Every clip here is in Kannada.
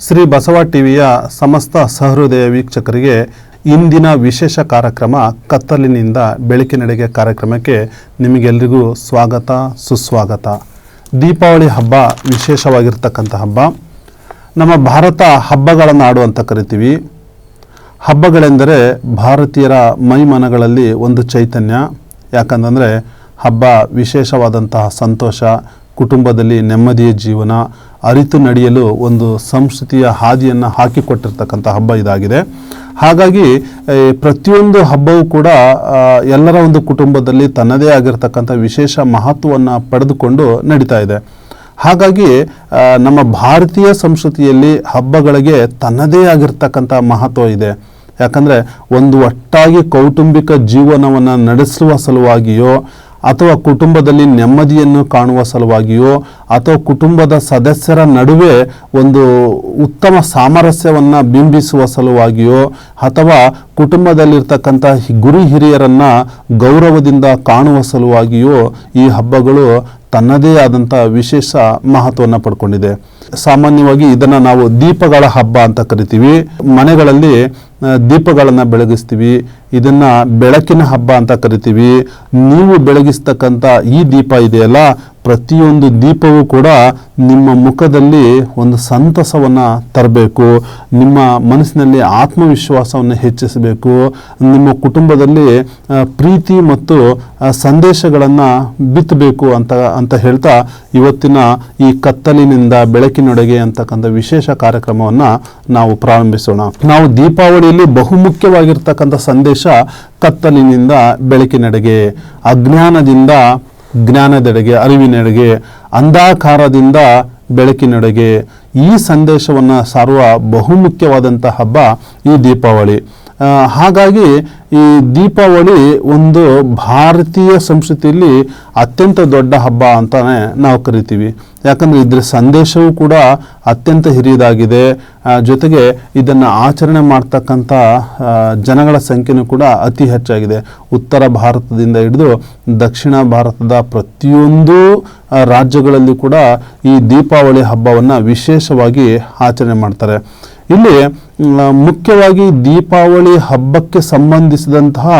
ಶ್ರೀ ಬಸವ ಟಿವಿಯ ಸಮಸ್ತ ಸಹೃದಯ ವೀಕ್ಷಕರಿಗೆ ಇಂದಿನ ವಿಶೇಷ ಕಾರ್ಯಕ್ರಮ ಕತ್ತಲಿನಿಂದ ಬೆಳಕಿನಡೆಗೆ ಕಾರ್ಯಕ್ರಮಕ್ಕೆ ನಿಮಗೆಲ್ಲರಿಗೂ ಸ್ವಾಗತ, ಸುಸ್ವಾಗತ. ದೀಪಾವಳಿ ಹಬ್ಬ ವಿಶೇಷವಾಗಿರ್ತಕ್ಕಂಥ ಹಬ್ಬ. ನಮ್ಮ ಭಾರತ ಹಬ್ಬಗಳ ನಾಡು ಅಂತ ಕರಿತೀವಿ. ಹಬ್ಬಗಳೆಂದರೆ ಭಾರತೀಯರ ಮೈಮನಗಳಲ್ಲಿ ಒಂದು ಚೈತನ್ಯ. ಯಾಕಂತಂದರೆ ಹಬ್ಬ ವಿಶೇಷವಾದಂತಹ ಸಂತೋಷ ಕುಟುಂಬದಲ್ಲಿ ನೆಮ್ಮದಿಯ ಜೀವನ, ಅರಿತು ನಡೆಯಲು ಒಂದು ಸಂಸ್ಕೃತಿಯ ಹಾದಿಯನ್ನು ಹಾಕಿಕೊಟ್ಟಿರ್ತಕ್ಕಂಥ ಹಬ್ಬ ಇದಾಗಿದೆ. ಹಾಗಾಗಿ ಪ್ರತಿಯೊಂದು ಹಬ್ಬವೂ ಕೂಡ ಎಲ್ಲರ ಒಂದು ಕುಟುಂಬದಲ್ಲಿ ತನ್ನದೇ ಆಗಿರ್ತಕ್ಕಂಥ ವಿಶೇಷ ಮಹತ್ವವನ್ನು ಪಡೆದುಕೊಂಡು ನಡೀತಾ ಇದೆ. ಹಾಗಾಗಿ ನಮ್ಮ ಭಾರತೀಯ ಸಂಸ್ಕೃತಿಯಲ್ಲಿ ಹಬ್ಬಗಳಿಗೆ ತನ್ನದೇ ಆಗಿರ್ತಕ್ಕಂಥ ಮಹತ್ವ ಇದೆ. ಯಾಕಂದರೆ, ಒಂದು ಒಟ್ಟಾಗಿ ಕೌಟುಂಬಿಕ ಜೀವನವನ್ನು ನಡೆಸುವ ಸಲುವಾಗಿಯೋ ಅಥವಾ ಕುಟುಂಬದಲ್ಲಿ ನೆಮ್ಮದಿಯನ್ನು ಕಾಣುವ ಸಲುವಾಗಿಯೋ ಅಥವಾ ಕುಟುಂಬದ ಸದಸ್ಯರ ನಡುವೆ ಒಂದು ಉತ್ತಮ ಸಾಮರಸ್ಯವನ್ನು ಬಿಂಬಿಸುವ ಸಲುವಾಗಿಯೋ ಅಥವಾ ಕುಟುಂಬದಲ್ಲಿರ್ತಕ್ಕಂಥ ಗುರು ಹಿರಿಯರನ್ನು ಗೌರವದಿಂದ ಕಾಣುವ ಸಲುವಾಗಿಯೋ ಈ ಹಬ್ಬಗಳು ತನ್ನದೇ ಆದಂಥ ವಿಶೇಷ ಮಹತ್ವವನ್ನು ಪಡ್ಕೊಂಡಿದೆ. ಸಾಮಾನ್ಯವಾಗಿ ಇದನ್ನು ನಾವು ದೀಪಗಳ ಹಬ್ಬ ಅಂತ ಕರಿತೀವಿ. ಮನೆಗಳಲ್ಲಿ ದೀಪಗಳನ್ನು ಬೆಳಗಿಸ್ತೀವಿ. ಇದನ್ನು ಬೆಳಕಿನ ಹಬ್ಬ ಅಂತ ಕರಿತೀವಿ. ನೀವು ಬೆಳಗಿಸ್ತಕ್ಕಂಥ ಈ ದೀಪ ಇದೆಯಲ್ಲ ಪ್ರತಿಯೊಂದು ದೀಪವೂ ಕೂಡ ನಿಮ್ಮ ಮುಖದಲ್ಲಿ ಒಂದು ಸಂತಸವನ್ನು ತರಬೇಕು, ನಿಮ್ಮ ಮನಸ್ಸಿನಲ್ಲಿ ಆತ್ಮವಿಶ್ವಾಸವನ್ನು ಹೆಚ್ಚಿಸಬೇಕು, ನಿಮ್ಮ ಕುಟುಂಬದಲ್ಲಿ ಪ್ರೀತಿ ಮತ್ತು ಸಂದೇಶಗಳನ್ನು ಬಿತ್ತಬೇಕು ಅಂತ ಅಂತ ಹೇಳ್ತಾ ಇವತ್ತಿನ ಈ ಕತ್ತಲಿನಿಂದ ಬೆಳಕಿನೊಡೆಗೆ ಅಂತಕ್ಕಂಥ ವಿಶೇಷ ಕಾರ್ಯಕ್ರಮವನ್ನು ನಾವು ಪ್ರಾರಂಭಿಸೋಣ. ನಾವು ದೀಪಾವಳಿಯಲ್ಲಿ ಬಹುಮುಖ್ಯವಾಗಿರ್ತಕ್ಕಂಥ ಸಂದೇಶ ಕತ್ತಲಿನಿಂದ ಬೆಳಕಿನಡೆಗೆ. ಅಜ್ಞಾನದಿಂದ ಜ್ಞಾನದೆಡೆಗೆ ಅರಿವಿನೆಡೆಗೆ ಅಂಧಾಕಾರದಿಂದ ಬೆಳಕಿನೆಡೆಗೆ ಈ ಸಂದೇಶವನ್ನು ಸಾರುವ ಬಹುಮುಖ್ಯವಾದಂಥ ಹಬ್ಬ ಈ ದೀಪಾವಳಿ. ಹಾಗಾಗಿ ಈ ದೀಪಾವಳಿ ಒಂದು ಭಾರತೀಯ ಸಂಸ್ಕೃತಿಯಲ್ಲಿ ಅತ್ಯಂತ ದೊಡ್ಡ ಹಬ್ಬ ಅಂತಾನೆ ನಾವು ಕರಿತೀವಿ. ಯಾಕಂದರೆ ಇದರ ಸಂದೇಶವೂ ಕೂಡ ಅತ್ಯಂತ ಹಿರಿಯದಾಗಿದೆ. ಜೊತೆಗೆ ಇದನ್ನು ಆಚರಣೆ ಮಾಡ್ತಕ್ಕಂಥ ಜನಗಳ ಸಂಖ್ಯೆನೂ ಕೂಡ ಅತಿ ಹೆಚ್ಚಾಗಿದೆ. ಉತ್ತರ ಭಾರತದಿಂದ ಹಿಡಿದು ದಕ್ಷಿಣ ಭಾರತದ ಪ್ರತಿಯೊಂದು ರಾಜ್ಯಗಳಲ್ಲಿ ಕೂಡ ಈ ದೀಪಾವಳಿ ಹಬ್ಬವನ್ನು ವಿಶೇಷವಾಗಿ ಆಚರಣೆ ಮಾಡ್ತಾರೆ. ಇಲ್ಲಿ ಮುಖ್ಯವಾಗಿ ದೀಪಾವಳಿ ಹಬ್ಬಕ್ಕೆ ಸಂಬಂಧಿಸಿದಂತಹ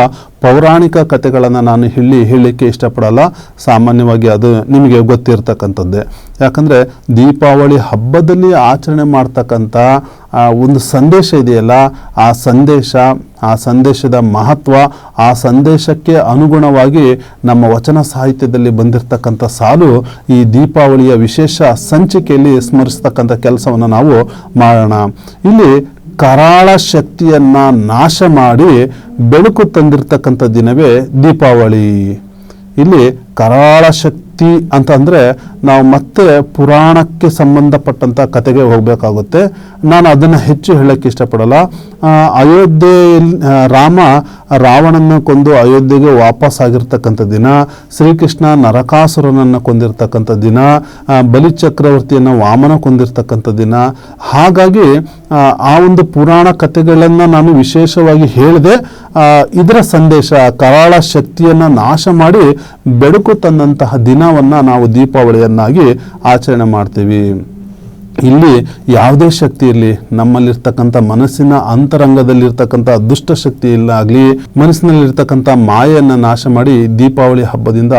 ಪೌರಾಣಿಕ ಕಥೆಗಳನ್ನು ನಾನು ಹೇಳಿ ಹೇಳಲಿಕ್ಕೆ ಇಷ್ಟಪಡಲ್ಲ. ಸಾಮಾನ್ಯವಾಗಿ ಅದು ನಿಮಗೆ ಗೊತ್ತಿರತಕ್ಕಂಥದ್ದೇ. ಯಾಕಂದರೆ ದೀಪಾವಳಿ ಹಬ್ಬದಲ್ಲಿ ಆಚರಣೆ ಮಾಡ್ತಕ್ಕಂಥ ಒಂದು ಸಂದೇಶ ಇದೆಯಲ್ಲ, ಆ ಸಂದೇಶ, ಆ ಸಂದೇಶದ ಮಹತ್ವ, ಆ ಸಂದೇಶಕ್ಕೆ ಅನುಗುಣವಾಗಿ ನಮ್ಮ ವಚನ ಸಾಹಿತ್ಯದಲ್ಲಿ ಬಂದಿರತಕ್ಕಂಥ ಸಾಲು ಈ ದೀಪಾವಳಿಯ ವಿಶೇಷ ಸಂಚಿಕೆಯಲ್ಲಿ ಸ್ಮರಿಸ್ತಕ್ಕಂಥ ಕೆಲಸವನ್ನು ನಾವು ಮಾಡೋಣ. ಇಲ್ಲಿ ಕರಾಳ ಶಕ್ತಿಯನ್ನ ನಾಶ ಮಾಡಿ ಬೆಳಕು ತಂದಿರತಕ್ಕಂಥ ದಿನವೇ ದೀಪಾವಳಿ. ಇಲ್ಲಿ ಕರಾಳ ಶಕ್ತಿ ಅಂತ ಅಂದರೆ ನಾವು ಮತ್ತೆ ಪುರಾಣಕ್ಕೆ ಸಂಬಂಧಪಟ್ಟಂಥ ಕತೆಗೆ ಹೋಗಬೇಕಾಗುತ್ತೆ. ನಾನು ಅದನ್ನು ಹೆಚ್ಚು ಹೇಳೋಕ್ಕೆ ಇಷ್ಟಪಡಲ್ಲ. ಅಯೋಧ್ಯೆ ರಾಮ ರಾವಣನ ಕೊಂದು ಅಯೋಧ್ಯೆಗೆ ವಾಪಸ್ ಆಗಿರ್ತಕ್ಕಂಥ ದಿನ ಶ್ರೀಕೃಷ್ಣ ನರಕಾಸುರನನ್ನು ಕೊಂದಿರ್ತಕ್ಕಂಥ ದಿನ ಬಲಿಚಕ್ರವರ್ತಿಯನ್ನು ಬಲಿ ಚಕ್ರವರ್ತಿಯನ್ನು ವಾಮನ ಕೊಂದಿರ್ತಕ್ಕಂಥ ದಿನ. ಹಾಗಾಗಿ ಆ, ಒಂದು ಪುರಾಣ ಕಥೆಗಳನ್ನು ನಾನು ವಿಶೇಷವಾಗಿ ಹೇಳಿದೆ ಇದರ ಸಂದೇಶ ಕರಾಳ ಶಕ್ತಿಯನ್ನು ನಾಶ ಮಾಡಿ ಬೆಳಕು ತಂದಂತಹ ದಿನವನ್ನು ನಾವು ದೀಪಾವಳಿಯನ್ನಾಗಿ ಆಚರಣೆ ಮಾಡ್ತೀವಿ. ಇಲ್ಲಿ ಯಾವುದೇ ಶಕ್ತಿ ಇರಲಿ, ನಮ್ಮಲ್ಲಿರ್ತಕ್ಕಂಥ ಮನಸ್ಸಿನ ಅಂತರಂಗದಲ್ಲಿರ್ತಕ್ಕಂಥ ದುಷ್ಟ ಶಕ್ತಿ ಇಲ್ಲ ಆಗಲಿ ಮನಸ್ಸಿನಲ್ಲಿರ್ತಕ್ಕಂಥ ಮಾಯೆಯನ್ನು ನಾಶ ಮಾಡಿ ದೀಪಾವಳಿ ಹಬ್ಬದಿಂದ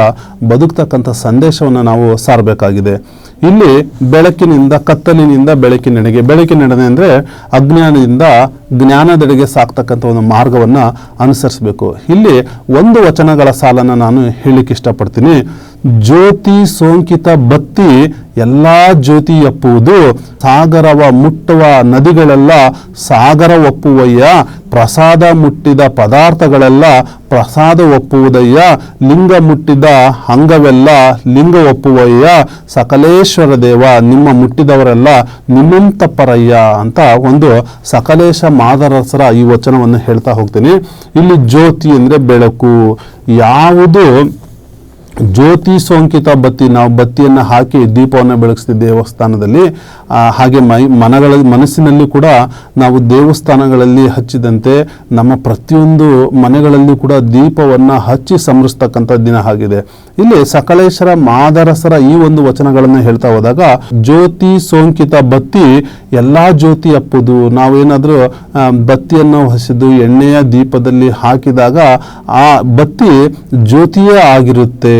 ಬದುಕ್ತಕ್ಕಂಥ ಸಂದೇಶವನ್ನು ನಾವು ಸಾರಬೇಕಾಗಿದೆ. ಇಲ್ಲಿ ಬೆಳಕಿನಿಂದ, ಕತ್ತಲಿನಿಂದ ಬೆಳಕಿನೆಡೆಗೆ ಬೆಳಕಿನಡೆ ಅಂದರೆ ಅಜ್ಞಾನದಿಂದ ಜ್ಞಾನದೆಡೆಗೆ ಸಾಕ್ತಕ್ಕಂಥ ಒಂದು ಮಾರ್ಗವನ್ನು ಅನುಸರಿಸಬೇಕು. ಇಲ್ಲಿ ಒಂದು ವಚನಗಳ ಸಾಲನ್ನು ನಾನು ಹೇಳಲಿಕ್ಕೆ ಇಷ್ಟಪಡ್ತೀನಿ. ಜ್ಯೋತಿ ಸೋಂಕಿತ ಬತ್ತಿ ಎಲ್ಲ ಜ್ಯೋತಿ ಎಪ್ಪುವುದು. ಸಾಗರವ ಮುಟ್ಟುವ ನದಿಗಳೆಲ್ಲ ಸಾಗರ ಒಪ್ಪುವಯ್ಯ. ಪ್ರಸಾದ ಮುಟ್ಟಿದ ಪದಾರ್ಥಗಳೆಲ್ಲ ಪ್ರಸಾದ ಒಪ್ಪುವುದಯ್ಯ. ಲಿಂಗ ಮುಟ್ಟಿದ ಅಂಗವೆಲ್ಲ ಲಿಂಗ ಒಪ್ಪುವಯ್ಯ. ಸಕಲೇಶ್ವರ ದೇವ, ನಿಮ್ಮ ಮುಟ್ಟಿದವರೆಲ್ಲ ನಿಮ್ಮಂತಪ್ಪರಯ್ಯ ಅಂತ ಒಂದು ಸಕಲೇಶ ಮಾದರಸರ ಈ ವಚನವನ್ನು ಹೇಳ್ತಾ ಹೋಗ್ತೀನಿ. ಇಲ್ಲಿ ಜ್ಯೋತಿ ಅಂದರೆ ಬೆಳಕು. ಯಾವುದು ಜ್ಯೋತಿ ಸೋಂಕಿತ ಬತ್ತಿ, ನಾವು ಬತ್ತಿಯನ್ನು ಹಾಕಿ ದೀಪವನ್ನು ಬೆಳಗಿಸ್ತೀವಿ ದೇವಸ್ಥಾನದಲ್ಲಿ ಹಾಗೆ ಮೈ, ಮನಗಳ, ಮನಸ್ಸಿನಲ್ಲಿ ಕೂಡ ನಾವು ದೇವಸ್ಥಾನಗಳಲ್ಲಿ ಹಚ್ಚಿದಂತೆ ನಮ್ಮ ಪ್ರತಿಯೊಂದು ಮನೆಗಳಲ್ಲಿ ಕೂಡ ದೀಪವನ್ನು ಹಚ್ಚಿ ಸಮರಿಸ್ತಕ್ಕಂಥ ದಿನ ಆಗಿದೆ. ಇಲ್ಲಿ ಸಕಲೇಶ್ವರ ಮಾದರಸರ ಈ ಒಂದು ವಚನಗಳನ್ನು ಹೇಳ್ತಾ ಹೋದಾಗ, ಜ್ಯೋತಿ ಸೋಂಕಿತ ಬತ್ತಿ ಎಲ್ಲಾ ಜ್ಯೋತಿ ಅಪ್ಪುದು. ನಾವೇನಾದರೂ ಬತ್ತಿಯನ್ನು ಹಸಿದು ಎಣ್ಣೆಯ ದೀಪದಲ್ಲಿ ಹಾಕಿದಾಗ ಆ ಬತ್ತಿ ಜ್ಯೋತಿಯೇ ಆಗಿರುತ್ತೆ.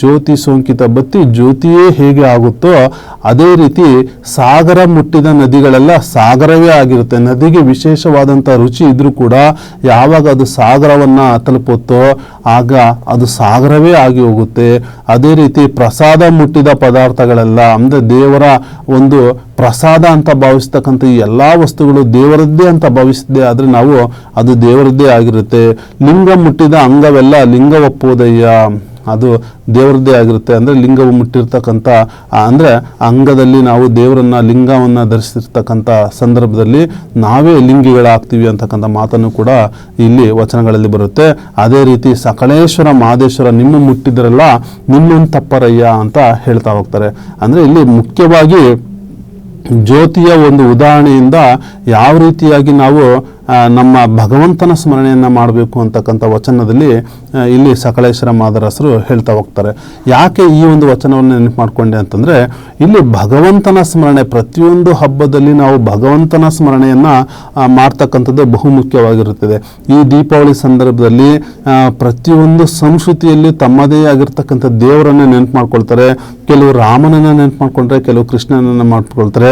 ಜ್ಯೋತಿ ಸೋಂಕಿತ ಬತ್ತಿ ಜ್ಯೋತಿಯೇ ಹೇಗೆ ಆಗುತ್ತೋ, ಅದೇ ರೀತಿ ಸಾಗರ ಮುಟ್ಟಿದ ನದಿಗಳೆಲ್ಲ ಸಾಗರವೇ ಆಗಿರುತ್ತೆ. ನದಿಗೆ ವಿಶೇಷವಾದಂಥ ರುಚಿ ಇದ್ರೂ ಕೂಡ ಯಾವಾಗ ಅದು ಸಾಗರವನ್ನ ತಲುಪುತ್ತೋ, ಆಗ ಅದು ಸಾಗರವೇ ಆಗಿ ಹೋಗುತ್ತೆ. ಅದೇ ರೀತಿ ಪ್ರಸಾದ ಮುಟ್ಟಿದ ಪದಾರ್ಥಗಳೆಲ್ಲ, ಅಂದರೆ ದೇವರ ಒಂದು ಪ್ರಸಾದ ಅಂತ ಭಾವಿಸ್ತಕ್ಕಂಥ ಈ ಎಲ್ಲ ವಸ್ತುಗಳು ದೇವರದ್ದೇ ಅಂತ ಭಾವಿಸಿದ್ದೆ ಆದರೆ ನಾವು ಅದು ದೇವರದ್ದೇ ಆಗಿರುತ್ತೆ. ಲಿಂಗ ಮುಟ್ಟಿದ ಅಂಗವೆಲ್ಲ ಲಿಂಗ ಒಪ್ಪುವುದಯ್ಯ ಅದು ದೇವರದ್ದೇ ಆಗಿರುತ್ತೆ ಅಂದರೆ ಲಿಂಗವು ಮುಟ್ಟಿರ್ತಕ್ಕಂಥ ಅಂದರೆ ಅಂಗದಲ್ಲಿ ನಾವು ದೇವರನ್ನ, ಲಿಂಗವನ್ನು ಧರಿಸಿರ್ತಕ್ಕಂಥ ಸಂದರ್ಭದಲ್ಲಿ ನಾವೇ ಲಿಂಗಿಗಳಾಗ್ತೀವಿ ಅಂತಕ್ಕಂಥ ಮಾತನ್ನು ಕೂಡ ಇಲ್ಲಿ ವಚನಗಳಲ್ಲಿ ಬರುತ್ತೆ. ಅದೇ ರೀತಿ ಸಕಲೇಶ್ವರ ಮಾದೇಶ್ವರ ನಿಮ್ಮ ಮುಟ್ಟಿದ್ರಲ್ಲ ನಿಮ್ಮೊಂದು ತಪ್ಪರಯ್ಯ ಅಂತ ಹೇಳ್ತಾ ಹೋಗ್ತಾರೆ. ಅಂದರೆ ಇಲ್ಲಿ ಮುಖ್ಯವಾಗಿ ಜ್ಯೋತಿಯ ಒಂದು ಉದಾಹರಣೆಯಿಂದ ಯಾವ ರೀತಿಯಾಗಿ ನಾವು ನಮ್ಮ ಭಗವಂತನ ಸ್ಮರಣೆಯನ್ನು ಮಾಡಬೇಕು ಅಂತಕ್ಕಂಥ ವಚನದಲ್ಲಿ ಇಲ್ಲಿ ಸಕಲೇಶ್ವರ ಮಾದರಸರು ಹೇಳ್ತಾ ಹೋಗ್ತಾರೆ. ಯಾಕೆ ಈ ಒಂದು ವಚನವನ್ನು ನೆನಪು ಮಾಡಿಕೊಂಡೆ ಅಂತಂದರೆ, ಇಲ್ಲಿ ಭಗವಂತನ ಸ್ಮರಣೆ, ಪ್ರತಿಯೊಂದು ಹಬ್ಬದಲ್ಲಿ ನಾವು ಭಗವಂತನ ಸ್ಮರಣೆಯನ್ನು ಮಾಡ್ತಕ್ಕಂಥದ್ದು ಬಹುಮುಖ್ಯವಾಗಿರುತ್ತದೆ. ಈ ದೀಪಾವಳಿ ಸಂದರ್ಭದಲ್ಲಿ ಪ್ರತಿಯೊಂದು ಸಂಸ್ಕೃತಿಯಲ್ಲಿ ತಮ್ಮದೇ ಆಗಿರ್ತಕ್ಕಂಥ ದೇವರನ್ನು ನೆನಪು ಮಾಡ್ಕೊಳ್ತಾರೆ ಕೆಲವು ರಾಮನನ್ನು ನೆನಪು ಮಾಡಿಕೊಂಡ್ರೆ ಕೆಲವು ಕೃಷ್ಣನನ್ನು ಮಾಡ್ಕೊಳ್ತಾರೆ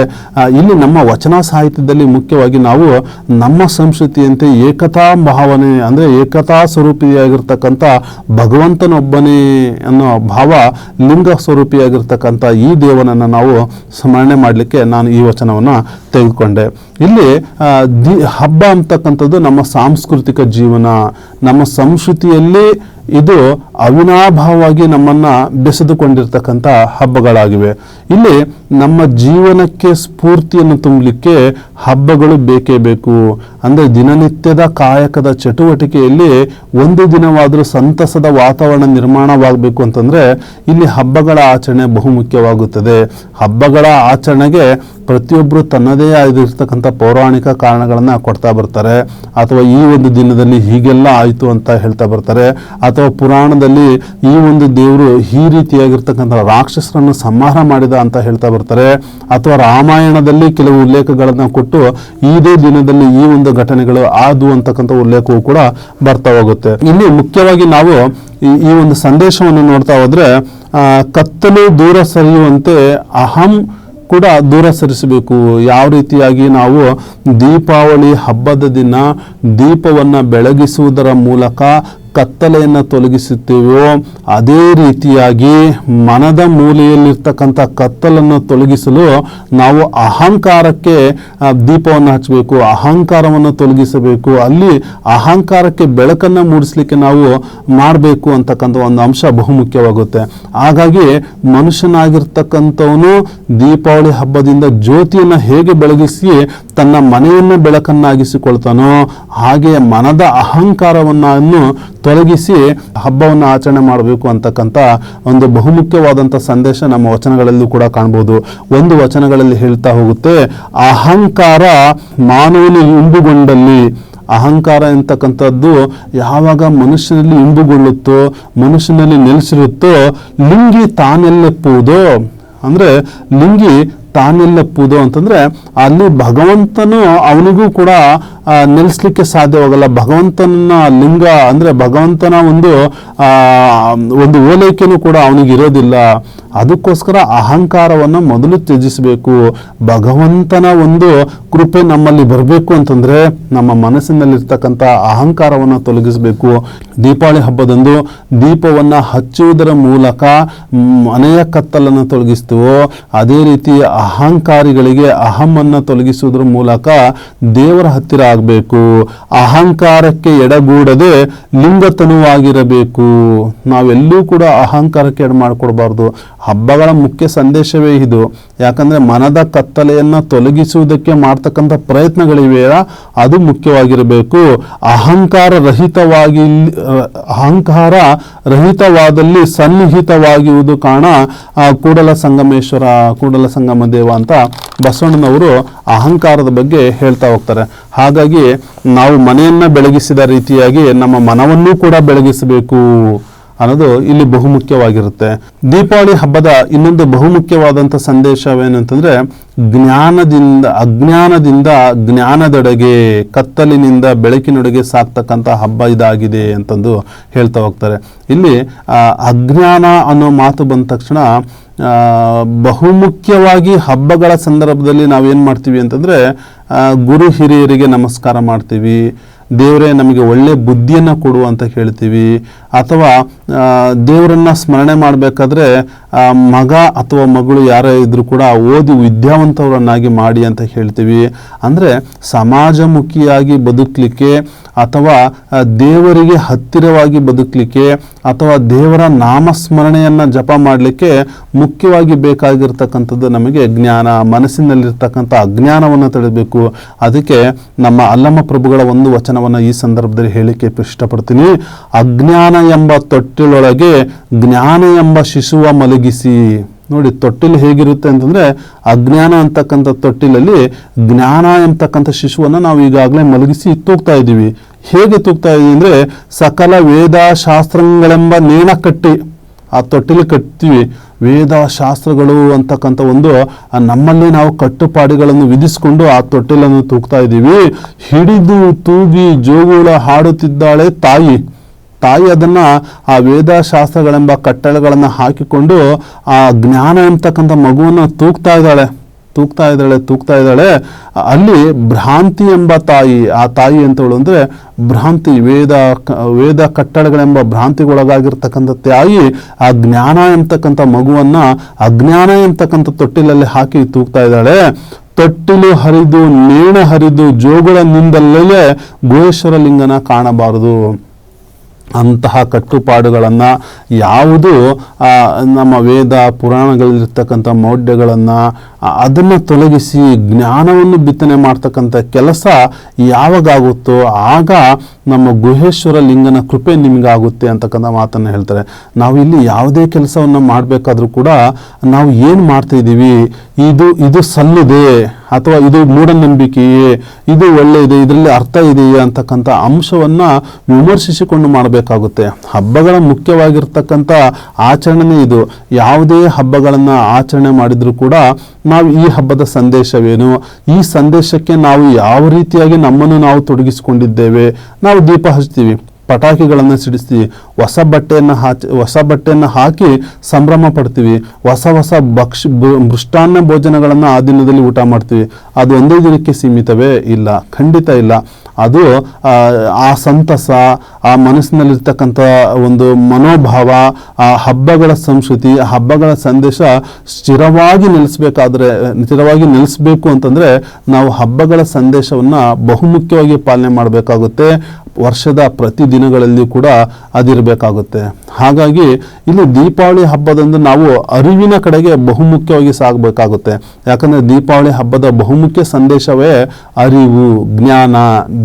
ಇಲ್ಲಿ ನಮ್ಮ ವಚನ ಸಾಹಿತ್ಯದಲ್ಲಿ ಮುಖ್ಯವಾಗಿ ನಾವು ನಮ್ಮ ಸಂಸ್ಕೃತಿಯಂತೆ ಏಕತಾ ಭಾವನೆ ಅಂದರೆ ಏಕತಾ ಸ್ವರೂಪಿಯಾಗಿರ್ತಕ್ಕಂಥ ಭಗವಂತನೊಬ್ಬನೇ ಅನ್ನೋ ಭಾವ ಲಿಂಗ ಸ್ವರೂಪಿಯಾಗಿರ್ತಕ್ಕಂಥ ಈ ದೇವನನ್ನು ನಾವು ಸ್ಮರಣೆ ಮಾಡಲಿಕ್ಕೆ ನಾನು ಈ ವಚನವನ್ನು ತೆಗೆದುಕೊಂಡೆ ಇಲ್ಲಿ ದಿ ಹಬ್ಬ ಅಂತಕ್ಕಂಥದ್ದು ನಮ್ಮ ಸಾಂಸ್ಕೃತಿಕ ಜೀವನ ನಮ್ಮ ಸಂಸ್ಕೃತಿಯಲ್ಲಿ ಇದು ಅವಿನಾಭಾವವಾಗಿ ನಮ್ಮನ್ನ ಬೆಸೆದುಕೊಂಡಿರ್ತಕ್ಕಂಥ ಹಬ್ಬಗಳಾಗಿವೆ. ಇಲ್ಲಿ ನಮ್ಮ ಜೀವನಕ್ಕೆ ಸ್ಫೂರ್ತಿಯನ್ನು ತುಂಬಲಿಕ್ಕೆ ಹಬ್ಬಗಳು ಬೇಕೇ ಬೇಕು. ಅಂದರೆ ದಿನನಿತ್ಯದ ಕಾಯಕದ ಚಟುವಟಿಕೆಯಲ್ಲಿ ಒಂದು ದಿನವಾದರೂ ಸಂತಸದ ವಾತಾವರಣ ನಿರ್ಮಾಣವಾಗಬೇಕು ಅಂತಂದ್ರೆ ಇಲ್ಲಿ ಹಬ್ಬಗಳ ಆಚರಣೆ ಬಹುಮುಖ್ಯವಾಗುತ್ತದೆ. ಹಬ್ಬಗಳ ಆಚರಣೆಗೆ ಪ್ರತಿಯೊಬ್ಬರು ತನ್ನದೇ ಆಗಿರ್ತಕ್ಕಂಥ ಪೌರಾಣಿಕ ಕಾರಣಗಳನ್ನು ಕೊಡ್ತಾ ಬರ್ತಾರೆ, ಅಥವಾ ಈ ಒಂದು ದಿನದಲ್ಲಿ ಹೀಗೆಲ್ಲ ಆಯಿತು ಅಂತ ಹೇಳ್ತಾ ಬರ್ತಾರೆ, ಅಥವಾ ಪುರಾಣದಲ್ಲಿ ಈ ಒಂದು ದೇವರು ಈ ರೀತಿಯಾಗಿರ್ತಕ್ಕಂಥ ರಾಕ್ಷಸರನ್ನು ಸಂಹಾರ ಮಾಡಿದ ಅಂತ ಹೇಳ್ತಾ ಬರ್ತಾರೆ, ಅಥವಾ ರಾಮಾಯಣದಲ್ಲಿ ಕೆಲವು ಉಲ್ಲೇಖಗಳನ್ನು ಕೊಟ್ಟು ಇದೇ ದಿನದಲ್ಲಿ ಈ ಒಂದು ಘಟನೆಗಳು ಆದು ಅಂತಕ್ಕಂಥ ಉಲ್ಲೇಖವು ಕೂಡ ಬರ್ತಾ ಹೋಗುತ್ತೆ. ಇಲ್ಲಿ ಮುಖ್ಯವಾಗಿ ನಾವು ಈ- ಒಂದು ಸಂದೇಶವನ್ನು ನೋಡ್ತಾ ಹೋದ್ರೆ ಕತ್ತಲು ದೂರ ಸರಿಯುವಂತೆ ಅಹಂ ಕೂಡ ದೂರ ಸರಿಸಬೇಕು ಯಾವ ರೀತಿಯಾಗಿ ನಾವು ದೀಪಾವಳಿ ಹಬ್ಬದ ದಿನ ದೀಪವನ್ನು ಬೆಳಗಿಸುವುದರ ಮೂಲಕ ಕತ್ತಲೆಯನ್ನು ತೊಲಗಿಸುತ್ತೇವೋ ಅದೇ ರೀತಿಯಾಗಿ ಮನದ ಮೂಲೆಯಲ್ಲಿರ್ತಕ್ಕಂಥ ಕತ್ತಲನ್ನು ತೊಲಗಿಸಲು ನಾವು ಅಹಂಕಾರಕ್ಕೆ ದೀಪವನ್ನು ಹಚ್ಚಬೇಕು, ಅಹಂಕಾರವನ್ನು ತೊಲಗಿಸಬೇಕು. ಅಲ್ಲಿ ಅಹಂಕಾರಕ್ಕೆ ಬೆಳಕನ್ನು ಮೂಡಿಸಲಿಕ್ಕೆ ನಾವು ಮಾಡಬೇಕು ಅಂತಕ್ಕಂಥ ಒಂದು ಅಂಶ ಬಹುಮುಖ್ಯವಾಗುತ್ತೆ. ಹಾಗಾಗಿ ಮನುಷ್ಯನಾಗಿರ್ತಕ್ಕಂಥವನು ದೀಪಾವಳಿ ಹಬ್ಬದಿಂದ ಜ್ಯೋತಿಯನ್ನು ಹೇಗೆ ಬೆಳಗಿಸಿ ತನ್ನ ಮನೆಯನ್ನು ಬೆಳಕನ್ನಾಗಿಸಿಕೊಳ್ತಾನೋ ಹಾಗೆ ಮನದ ಅಹಂಕಾರವನ್ನು ತೊಲಗಿಸಿ ಹಬ್ಬವನ್ನು ಆಚರಣೆ ಮಾಡಬೇಕು ಅಂತಕ್ಕಂಥ ಒಂದು ಬಹುಮುಖ್ಯವಾದಂಥ ಸಂದೇಶ ನಮ್ಮ ವಚನಗಳಲ್ಲೂ ಕೂಡ ಕಾಣ್ಬೋದು. ಒಂದು ವಚನಗಳಲ್ಲಿ ಹೇಳ್ತಾ ಹೋಗುತ್ತೆ, ಅಹಂಕಾರ ಮಾನವನ ಇಂಬುಗೊಂಡಲ್ಲಿ ಅಹಂಕಾರ ಎಂತಕ್ಕಂಥದ್ದು ಯಾವಾಗ ಮನುಷ್ಯನಲ್ಲಿ ಇಂಬುಗೊಳ್ಳುತ್ತೋ ಮನುಷ್ಯನಲ್ಲಿ ನೆಲೆಸಿರುತ್ತೋ, ಲಿಂಗಿ ತಾನೆಲ್ಲೆಪ್ಪುವುದೋ, ಅಂದ್ರೆ ಲಿಂಗಿ ತಾನೆಲ್ಲಪ್ಪುವುದು ಅಂತಂದರೆ ಅಲ್ಲಿ ಭಗವಂತನು ಅವನಿಗೂ ಕೂಡ ಆ, ನೆಲೆಸ್ಲಿಕ್ಕೆ ಸಾಧ್ಯವಾಗಲ್ಲ ಭಗವಂತನ ಲಿಂಗ ಅಂದ್ರೆ ಭಗವಂತನ ಒಂದು ಒಂದು ಓಲೈಕೆನೂ ಕೂಡ ಅವನಿಗೆ ಇರೋದಿಲ್ಲ. ಅದಕ್ಕೋಸ್ಕರ ಅಹಂಕಾರವನ್ನು ಮೊದಲು ತ್ಯಜಿಸಬೇಕು. ಭಗವಂತನ ಒಂದು ಕೃಪೆ ನಮ್ಮಲ್ಲಿ ಬರಬೇಕು ಅಂತಂದ್ರೆ ನಮ್ಮ ಮನಸ್ಸಿನಲ್ಲಿರ್ತಕ್ಕಂಥ ಅಹಂಕಾರವನ್ನು ತೊಲಗಿಸಬೇಕು. ದೀಪಾವಳಿ ಹಬ್ಬದಂದು ದೀಪವನ್ನು ಹಚ್ಚುವುದರ ಮೂಲಕ ಮನೆಯ ಕತ್ತಲನ್ನು ತೊಲಗಿಸ್ತೀವೋ ಅದೇ ರೀತಿ ಅಹಂಕಾರಿಗಳಿಗೆ ಅಹಮನ್ನು ತೊಲಗಿಸುವುದರ ಮೂಲಕ ದೇವರ ಹತ್ತಿರ ಆಗಬೇಕು. ಅಹಂಕಾರಕ್ಕೆ ಎಡಗೂಡದೆ ಲಿಂಗತನುವಾಗಿರಬೇಕು. ನಾವೆಲ್ಲೂ ಕೂಡ ಅಹಂಕಾರಕ್ಕೆ ಎಡ ಮಾಡಿಕೊಡ್ಬಾರ್ದು. ಹಬ್ಬಗಳ ಮುಖ್ಯ ಸಂದೇಶವೇ ಇದು. ಯಾಕಂದರೆ ಮನದ ಕತ್ತಲೆಯನ್ನು ತೊಲಗಿಸುವುದಕ್ಕೆ ಮಾಡ್ತಕ್ಕಂಥ ಪ್ರಯತ್ನಗಳಿವೆ ಅದು ಮುಖ್ಯವಾಗಿರಬೇಕು. ಅಹಂಕಾರ ರಹಿತವಾಗಿ, ಅಹಂಕಾರ ರಹಿತವಾದಲ್ಲಿ ಸನ್ನಿಹಿತವಾಗಿರುವುದು ಕಾರಣ ಕೂಡಲ ಸಂಗಮೇಶ್ವರ, ಕೂಡಲ ಸಂಗಮ ದೇವ ಅಂತ ಬಸವಣ್ಣನವರು ಅಹಂಕಾರದ ಬಗ್ಗೆ ಹೇಳ್ತಾ ಹೋಗ್ತಾರೆ. ಹಾಗಾಗಿ ನಾವು ಮನೆಯನ್ನು ಬೆಳಗಿಸಿದ ರೀತಿಯಾಗಿ ನಮ್ಮ ಮನವನ್ನೂ ಕೂಡ ಬೆಳಗಿಸಬೇಕು. ಅನ್ನೋದು ಇಲ್ಲಿ ಬಹುಮುಖ್ಯವಾಗಿರುತ್ತೆ. ದೀಪಾವಳಿ ಹಬ್ಬದ ಇನ್ನೊಂದು ಬಹುಮುಖ್ಯವಾದಂಥ ಸಂದೇಶವೇನಂತಂದ್ರೆ, ಜ್ಞಾನದಿಂದ, ಅಜ್ಞಾನದಿಂದ ಜ್ಞಾನದೆಡೆಗೆ, ಕತ್ತಲಿನಿಂದ ಬೆಳಕಿನೊಡೆಗೆ ಸಾಕ್ತಕ್ಕಂಥ ಹಬ್ಬ ಇದಾಗಿದೆ ಅಂತಂದು ಹೇಳ್ತಾ ಹೋಗ್ತಾರೆ. ಇಲ್ಲಿ ಅಜ್ಞಾನ ಅನ್ನೋ ಮಾತು ಬಂದ ತಕ್ಷಣ ಬಹುಮುಖ್ಯವಾಗಿ ಹಬ್ಬಗಳ ಸಂದರ್ಭದಲ್ಲಿ ನಾವೇನು ಮಾಡ್ತೀವಿ ಅಂತಂದರೆ ಗುರು ಹಿರಿಯರಿಗೆ ನಮಸ್ಕಾರ ಮಾಡ್ತೀವಿ. ದೇವರೇ ನಮಗೆ ಒಳ್ಳೆ ಬುದ್ಧಿಯನ್ನು ಕೊಡು ಅಂತ ಹೇಳ್ತೀವಿ. ಅಥವಾ ದೇವರನ್ನ ಸ್ಮರಣೆ ಮಾಡಬೇಕಾದ್ರೆ ಮಗ ಅಥವಾ ಮಗಳು ಯಾರೇ ಇದ್ದರೂ ಕೂಡ ಓದಿ ವಿದ್ಯಾವಂತವರನ್ನಾಗಿ ಮಾಡಿ ಅಂತ ಹೇಳ್ತೀವಿ. ಅಂದರೆ ಸಮಾಜಮುಖಿಯಾಗಿ ಬದುಕಲಿಕ್ಕೆ ಅಥವಾ ದೇವರಿಗೆ ಹತ್ತಿರವಾಗಿ ಬದುಕಲಿಕ್ಕೆ ಅಥವಾ ದೇವರ ನಾಮಸ್ಮರಣೆಯನ್ನು ಜಪ ಮಾಡಲಿಕ್ಕೆ ಮುಖ್ಯವಾಗಿ ಬೇಕಾಗಿರ್ತಕ್ಕಂಥದ್ದು ನಮಗೆ ಜ್ಞಾನ, ಮನಸ್ಸಿನಲ್ಲಿರ್ತಕ್ಕಂಥ ಅಜ್ಞಾನವನ್ನು ತಿಳಿಬೇಕು ಅದಕ್ಕೆ ನಮ್ಮ ಅಲ್ಲಮ್ಮ ಪ್ರಭುಗಳ ಒಂದು ವಚನವನ್ನು ಈ ಸಂದರ್ಭದಲ್ಲಿ ಹೇಳಿಕೆ ಇಷ್ಟಪಡ್ತೀನಿ. ಅಜ್ಞಾನ ಎಂಬ ತೊಟ್ಟಿಲೊಳಗೆ ಜ್ಞಾನ ಎಂಬ ಶಿಶುವ ಮಲಗಿಸಿ. ನೋಡಿ, ತೊಟ್ಟಿಲು ಹೇಗಿರುತ್ತೆ ಅಂತಂದ್ರೆ, ಅಜ್ಞಾನ ಅಂತಕ್ಕಂಥ ತೊಟ್ಟಿಲಲ್ಲಿ ಜ್ಞಾನ ಎಂಬತಕ್ಕಂಥ ಶಿಶುವನ್ನು ನಾವು ಈಗಾಗಲೇ ಮಲಗಿಸಿ ತೂಗ್ತಾ ಇದ್ದೀವಿ. ಹೇಗೆ ತೂಗ್ತಾ ಇದ್ದೀವಿ ಅಂದ್ರೆ, ಸಕಲ ವೇದ ಶಾಸ್ತ್ರಗಳೆಂಬ ನೇಣ ಕಟ್ಟಿ, ಆ ತೊಟ್ಟಿಲು ಕಟ್ತೀವಿ. ವೇದ ಶಾಸ್ತ್ರಗಳು ಅಂತಕ್ಕಂಥ ಒಂದು ನಮ್ಮಲ್ಲಿ ನಾವು ಕಟ್ಟುಪಾಡುಗಳನ್ನು ವಿಧಿಸಿಕೊಂಡು ಆ ತೊಟ್ಟಿಲನ್ನು ತೂಗ್ತಾ ಇದ್ದೀವಿ. ಹಿಡಿದು ತೂಗಿ ಜೋಗುಳ ಹಾಡುತ್ತಿದ್ದಾಳೆ ತಾಯಿ. ತಾಯಿ ಅದನ್ನ ಆ ವೇದಶಾಸ್ತ್ರಗಳೆಂಬ ಕಟ್ಟಳೆಗಳನ್ನು ಹಾಕಿಕೊಂಡು ಆ ಜ್ಞಾನ ಎಂಬತಕ್ಕಂಥ ಮಗುವನ್ನು ತೂಗ್ತಾ ಇದ್ದಾಳೆ ತೂಗ್ತಾ ಇದ್ದಾಳೆ ತೂಗ್ತಾ ಇದ್ದಾಳೆ. ಅಲ್ಲಿ ಭ್ರಾಂತಿ ಎಂಬ ತಾಯಿ, ಆ ತಾಯಿ ಅಂತವಳು ಅಂದರೆ ಭ್ರಾಂತಿ, ವೇದ ವೇದ ಕಟ್ಟಳೆಗಳೆಂಬ ಭ್ರಾಂತಿಗೊಳಗಾಗಿರ್ತಕ್ಕಂಥ ತಾಯಿ ಆ ಜ್ಞಾನ ಎಂಬತಕ್ಕಂಥ ಮಗುವನ್ನ ಅಜ್ಞಾನ ಎಂಬತಕ್ಕಂಥ ತೊಟ್ಟಿಲಲ್ಲಿ ಹಾಕಿ ತೂಗ್ತಾ ಇದ್ದಾಳೆ. ತೊಟ್ಟಿಲು ಹರಿದು ನೇಣ ಹರಿದು, ಜೋಗಳ ನಿಂದಲ್ಲೇ ಗುಹೇಶ್ವರ ಲಿಂಗನ ಕಾಣಬಾರದು. ಅಂತಹ ಕಟ್ಟುಪಾಡುಗಳನ್ನು ಯಾವುದು ನಮ್ಮ ವೇದ ಪುರಾಣಗಳಲ್ಲಿರ್ತಕ್ಕಂಥ ಮೌಢ್ಯಗಳನ್ನು ಅದನ್ನು ತೊಲಗಿಸಿ ಜ್ಞಾನವನ್ನು ಬಿತ್ತನೆ ಮಾಡ್ತಕ್ಕಂಥ ಕೆಲಸ ಯಾವಾಗಾಗುತ್ತೋ ಆಗ ನಮ್ಮ ಗುಹೇಶ್ವರ ಲಿಂಗನ ಕೃಪೆ ನಿಮಗಾಗುತ್ತೆ ಅಂತಕ್ಕಂಥ ಮಾತನ್ನು ಹೇಳ್ತಾರೆ. ನಾವು ಇಲ್ಲಿ ಯಾವುದೇ ಕೆಲಸವನ್ನು ಮಾಡಬೇಕಾದ್ರೂ ಕೂಡ ನಾವು ಏನು ಮಾಡ್ತಿದ್ದೀವಿ? ಇದು ಇದು ಸಲ್ಲದೆ ಅಥವಾ ಇದು ಮೂಢನಂಬಿಕೆಯೇ? ಇದು ಒಳ್ಳೆಯದೇ? ಇದರಲ್ಲಿ ಅರ್ಥ ಇದೆಯೇ ಅಂತಕ್ಕಂಥ ಅಂಶವನ್ನು ವಿಮರ್ಶಿಸಿಕೊಂಡು ಮಾಡಬೇಕಾಗುತ್ತೆ. ಹಬ್ಬಗಳ ಮುಖ್ಯವಾಗಿರ್ತಕ್ಕಂಥ ಆಚರಣೆ ಇದು. ಯಾವುದೇ ಹಬ್ಬಗಳನ್ನು ಆಚರಣೆ ಮಾಡಿದರೂ ಕೂಡ ನಾವು ಈ ಹಬ್ಬದ ಸಂದೇಶವೇನು? ಈ ಸಂದೇಶಕ್ಕೆ ನಾವು ಯಾವ ರೀತಿಯಾಗಿ ನಮ್ಮನ್ನು ನಾವು ತೊಡಗಿಸಿಕೊಂಡಿದ್ದೇವೆ? ನಾವು ದೀಪ ಹಚ್ತೀವಿ ಪಟಾಕಿಗಳನ್ನು ಸಿಡಿಸ್ತೀವಿ. ಹೊಸ ಬಟ್ಟೆಯನ್ನು ಹಾಕಿ ಹೊಸ ಬಟ್ಟೆಯನ್ನು ಹಾಕಿ ಸಂಭ್ರಮ ಪಡ್ತೀವಿ. ಹೊಸ ಹೊಸ ಭಕ್ಷ ಮೃಷ್ಟಾನ್ನ ಭೋಜನಗಳನ್ನು ಆ ದಿನದಲ್ಲಿ ಊಟ ಮಾಡ್ತೀವಿ. ಅದು ಒಂದೇ ದಿನಕ್ಕೆ ಸೀಮಿತವೇ ಇಲ್ಲ. ಖಂಡಿತ ಇಲ್ಲ. ಅದು ಆ, ಸಂತಸ ಆ ಮನಸ್ಸಿನಲ್ಲಿರ್ತಕ್ಕಂಥ ಒಂದು ಮನೋಭಾವ ಆ ಹಬ್ಬಗಳ ಸಂಸ್ಕೃತಿ ಆ ಹಬ್ಬಗಳ ಸಂದೇಶ ಸ್ಥಿರವಾಗಿ ನೆಲೆಸಬೇಕಾದ್ರೆ ಸ್ಥಿರವಾಗಿ ನೆಲೆಸಬೇಕು ಅಂತಂದರೆ ನಾವು ಹಬ್ಬಗಳ ಸಂದೇಶವನ್ನು ಬಹುಮುಖ್ಯವಾಗಿ ಪಾಲನೆ ಮಾಡಬೇಕಾಗುತ್ತೆ. ವರ್ಷದ ಪ್ರತಿ ದಿನಗಳಲ್ಲಿ ಕೂಡ ಅದಿರಬೇಕಾಗುತ್ತೆ. ಹಾಗಾಗಿ ಇಲ್ಲಿ ದೀಪಾವಳಿ ಹಬ್ಬದಂದು ನಾವು ಅರಿವಿನ ಕಡೆಗೆ ಬಹುಮುಖ್ಯವಾಗಿ ಸಾಗಬೇಕಾಗುತ್ತೆ. ಯಾಕಂದರೆ ದೀಪಾವಳಿ ಹಬ್ಬದ ಬಹುಮುಖ್ಯ ಸಂದೇಶವೇ ಅರಿವು, ಜ್ಞಾನ,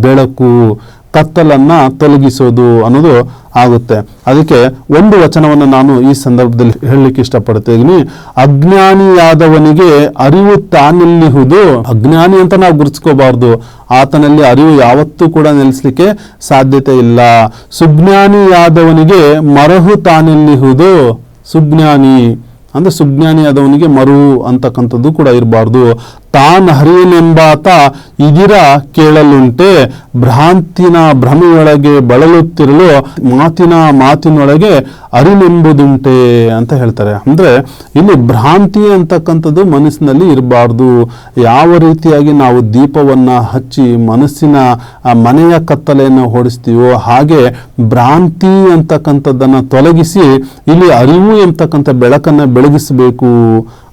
ಬೆಳಕು ಕತ್ತಲನ್ನ ತೊಲಗಿಸೋದು ಅನ್ನೋದು ಆಗುತ್ತೆ. ಅದಕ್ಕೆ ಒಂದು ವಚನವನ್ನು ನಾನು ಈ ಸಂದರ್ಭದಲ್ಲಿ ಹೇಳಲಿಕ್ಕೆ ಇಷ್ಟಪಡ್ತಿದ್ದೀನಿ. ಅಜ್ಞಾನಿಯಾದವನಿಗೆ ಅರಿವು ತಾನಿಲ್ಲಿಹುದು. ಅಜ್ಞಾನಿ ಅಂತ ನಾವು ಗುರುತಿಸ್ಕೋಬಾರ್ದು. ಆತನಲ್ಲಿ ಅರಿವು ಯಾವತ್ತೂ ಕೂಡ ನೆಲೆಸಲಿಕ್ಕೆ ಸಾಧ್ಯತೆ ಇಲ್ಲ. ಸುಜ್ಞಾನಿಯಾದವನಿಗೆ ಮರಹು ತಾನಿಲ್ಲಿಹುದು. ಸುಜ್ಞಾನಿ. ಅಂದ್ರೆ ಸುಜ್ಞಾನಿಯಾದವನಿಗೆ ಮರು ಅಂತಕ್ಕಂಥದ್ದು ಕೂಡ ಇರಬಾರ್ದು. ತಾನ್ ಹರಿಯನೆಂಬಾತ ಇದಿರ ಕೇಳಲುಂಟೆ, ಭ್ರಾಂತಿನ ಭ್ರಮೆಯೊಳಗೆ ಬಳಲುತ್ತಿರಲು ಮಾತಿನ ಮಾತಿನೊಳಗೆ ಅರಿನೆಂಬುದುಂಟೆ ಅಂತ ಹೇಳ್ತಾರೆ. ಅಂದ್ರೆ ಇಲ್ಲಿ ಭ್ರಾಂತಿ ಅಂತಕ್ಕಂಥದ್ದು ಮನಸ್ಸಿನಲ್ಲಿ ಇರಬಾರ್ದು. ಯಾವ ರೀತಿಯಾಗಿ ನಾವು ದೀಪವನ್ನ ಹಚ್ಚಿ ಮನಸ್ಸಿನ ಮನೆಯ ಕತ್ತಲೆಯನ್ನು ಹೊಡಿಸ್ತೀವೋ ಹಾಗೆ ಭ್ರಾಂತಿ ಅಂತಕ್ಕಂಥದ್ದನ್ನ ತೊಲಗಿಸಿ ಇಲ್ಲಿ ಅರಿವು ಎಂಬತಕ್ಕಂಥ ಬೆಳಕನ್ನ ಬೆಳಗಿಸಬೇಕು.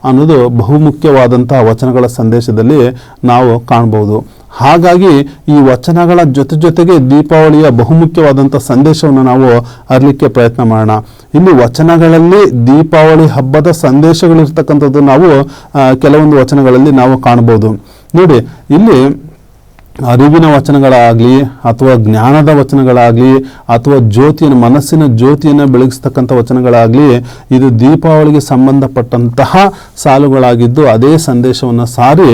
ಅನ್ನೋದು ಬಹುಮುಖ್ಯವಾದಂಥ ವಚನಗಳ ಸಂದೇಶದಲ್ಲಿ ನಾವು ಕಾಣಬಹುದು ಹಾಗಾಗಿ ಈ ವಚನಗಳ ಜೊತೆ ಜೊತೆಗೆ ದೀಪಾವಳಿಯ ಬಹುಮುಖ್ಯವಾದಂಥ ಸಂದೇಶವನ್ನು ನಾವು ಅರಲಿಕ್ಕೆ ಪ್ರಯತ್ನ ಮಾಡೋಣ. ಇಲ್ಲಿ ವಚನಗಳಲ್ಲಿ ದೀಪಾವಳಿ ಹಬ್ಬದ ಸಂದೇಶಗಳಿರ್ತಕ್ಕಂಥದ್ದು ನಾವು ಕೆಲವೊಂದು ವಚನಗಳಲ್ಲಿ ನಾವು ಕಾಣಬಹುದು ನೋಡಿ, ಇಲ್ಲಿ ಅರಿವಿನ ವಚನಗಳಾಗಲಿ ಅಥವಾ ಜ್ಞಾನದ ವಚನಗಳಾಗಲಿ ಅಥವಾ ಜ್ಯೋತಿಯನ್ನು, ಮನಸ್ಸಿನ ಜ್ಯೋತಿಯನ್ನು ಬೆಳಗಿಸ್ತಕ್ಕಂಥ ವಚನಗಳಾಗಲಿ ಇದು ದೀಪಾವಳಿಗೆ ಸಂಬಂಧಪಟ್ಟಂತಹ ಸಾಲುಗಳಾಗಿದ್ದು ಅದೇ ಸಂದೇಶವನ್ನು ಸಾರಿ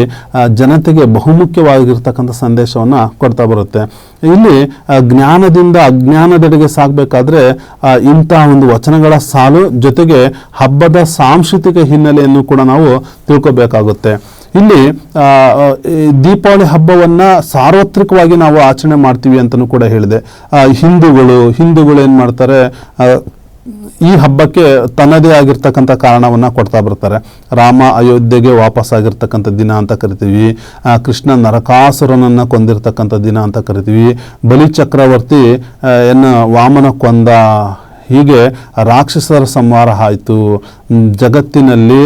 ಜನತೆಗೆ ಬಹುಮುಖ್ಯವಾಗಿರ್ತಕ್ಕಂಥ ಸಂದೇಶವನ್ನು ಕೊಡ್ತಾ ಬರುತ್ತೆ. ಇಲ್ಲಿ ಜ್ಞಾನದಿಂದ ಅಜ್ಞಾನದೆಡೆಗೆ ಸಾಗಬೇಕಾದ್ರೆ ಇಂತಹ ಒಂದು ವಚನಗಳ ಸಾಲು ಜೊತೆಗೆ ಹಬ್ಬದ ಸಾಂಸ್ಕೃತಿಕ ಹಿನ್ನೆಲೆಯನ್ನು ಕೂಡ ನಾವು ತಿಳ್ಕೊಬೇಕಾಗುತ್ತೆ. ಇಲ್ಲಿ ದೀಪಾವಳಿ ಹಬ್ಬವನ್ನ ಸಾರ್ವತ್ರಿಕವಾಗಿ ನಾವು ಆಚರಣೆ ಮಾಡ್ತೀವಿ ಅಂತಲೂ ಕೂಡ ಹೇಳಿದೆ. ಹಿಂದೂಗಳು ಹಿಂದೂಗಳು ಏನು ಮಾಡ್ತಾರೆ ಈ ಹಬ್ಬಕ್ಕೆ ತನ್ನದೇ ಆಗಿರ್ತಕ್ಕಂಥ ಕಾರಣವನ್ನ ಕೊಡ್ತಾ ಬರ್ತಾರೆ. ರಾಮ ಅಯೋಧ್ಯೆಗೆ ವಾಪಸ್ ಆಗಿರ್ತಕ್ಕಂಥ ದಿನ ಅಂತ ಕರಿತೀವಿ. ಕೃಷ್ಣ ನರಕಾಸುರನನ್ನು ಕೊಂದಿರ್ತಕ್ಕಂಥ ದಿನ ಅಂತ ಕರಿತೀವಿ. ಬಲಿ ಚಕ್ರವರ್ತಿ ಏನು ವಾಮನ ಕೊಂದ ಹೀಗೆ ರಾಕ್ಷಸರ ಸಂಹಾರ ಆಯಿತು. ಜಗತ್ತಿನಲ್ಲಿ